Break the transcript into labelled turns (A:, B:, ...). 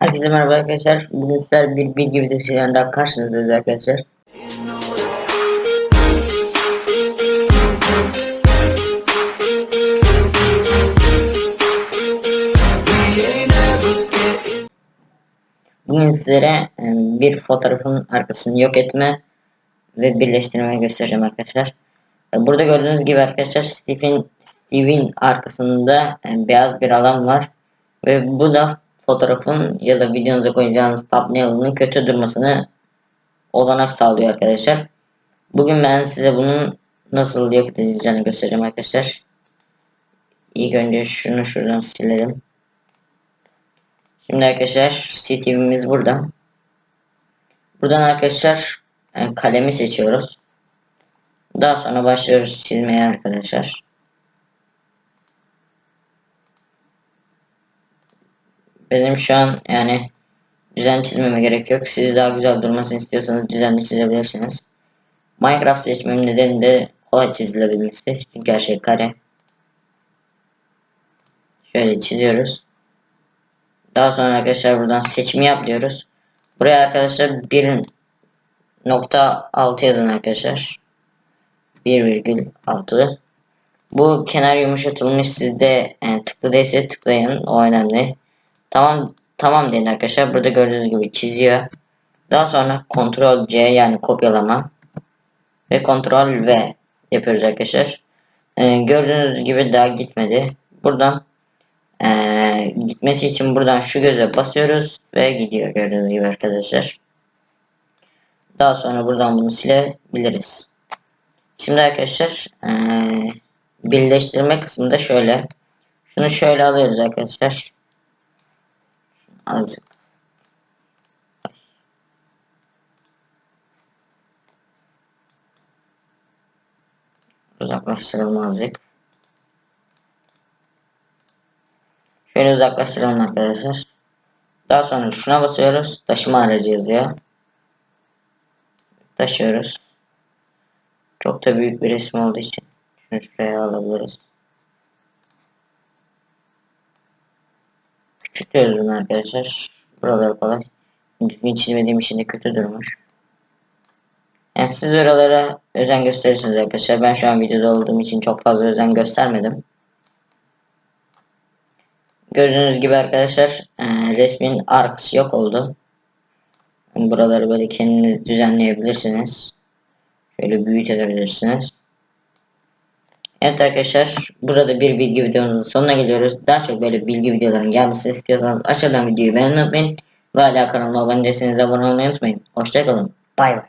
A: Herkese merhaba arkadaşlar. Bugün sizler bir bilgi videosuyla karşınızdayız arkadaşlar. Bugün sizlere e, bir fotoğrafın arkasını yok etme ve birleştirme göstereceğim arkadaşlar. E, Burada gördüğünüz gibi arkadaşlar Steve'in Steve'in arkasında e, beyaz bir alan var ve bu da fotoğrafın ya da videonuza koyacağınız thumbnail'ın kötü durmasını olanak sağlıyor arkadaşlar. Bugün ben size bunun nasıl yok edileceğini göstereceğim arkadaşlar. İlk önce şunu şuradan silelim. Şimdi arkadaşlar CTV'miz burada. Buradan arkadaşlar e, kalemi seçiyoruz. Daha sonra başlıyoruz çizmeye arkadaşlar. Benim şu an yani düzen çizmeme gerek yok. Siz daha güzel durmasını istiyorsanız düzenli çizebilirsiniz. Minecraft seçmemin nedeni de kolay çizilebilmesi. Çünkü her şey kare. Şöyle çiziyoruz. Daha sonra arkadaşlar buradan seçimi yapıyoruz. Buraya arkadaşlar 1.6 yazın arkadaşlar. 1,6 Bu kenar yumuşatılmış sizde yani tıklı değilse tıklayın o önemli. Tamam tamam deyin arkadaşlar. Burada gördüğünüz gibi çiziyor. Daha sonra Ctrl C yani kopyalama ve Ctrl V yapıyoruz arkadaşlar. Ee, gördüğünüz gibi daha gitmedi. Buradan ee, gitmesi için buradan şu göze basıyoruz ve gidiyor gördüğünüz gibi arkadaşlar. Daha sonra buradan bunu silebiliriz. Şimdi arkadaşlar ee, birleştirme kısmında şöyle. Şunu şöyle alıyoruz arkadaşlar. Azıcık. Uzaklaştıralım azıcık. Şöyle uzaklaştıralım arkadaşlar. Daha sonra şuna basıyoruz. Taşıma aracı yazıyor. Taşıyoruz. Çok da büyük bir resim olduğu için şunu şuraya alabiliriz. Küçültüyoruz bunu arkadaşlar. Buraları kolay. Düzgün çizmediğim için de kötü durmuş. Yani siz oralara özen gösterirsiniz arkadaşlar. Ben şu an videoda olduğum için çok fazla özen göstermedim. Gördüğünüz gibi arkadaşlar e, resmin arkası yok oldu. Buraları böyle kendiniz düzenleyebilirsiniz. Şöyle büyütebilirsiniz. Evet arkadaşlar burada bir bilgi videonun sonuna geliyoruz. Daha çok böyle bilgi videoların gelmesini istiyorsanız aşağıdan videoyu beğenmeyi unutmayın. Ve hala kanalıma abone değilseniz abone olmayı unutmayın. Hoşçakalın. Bay bay.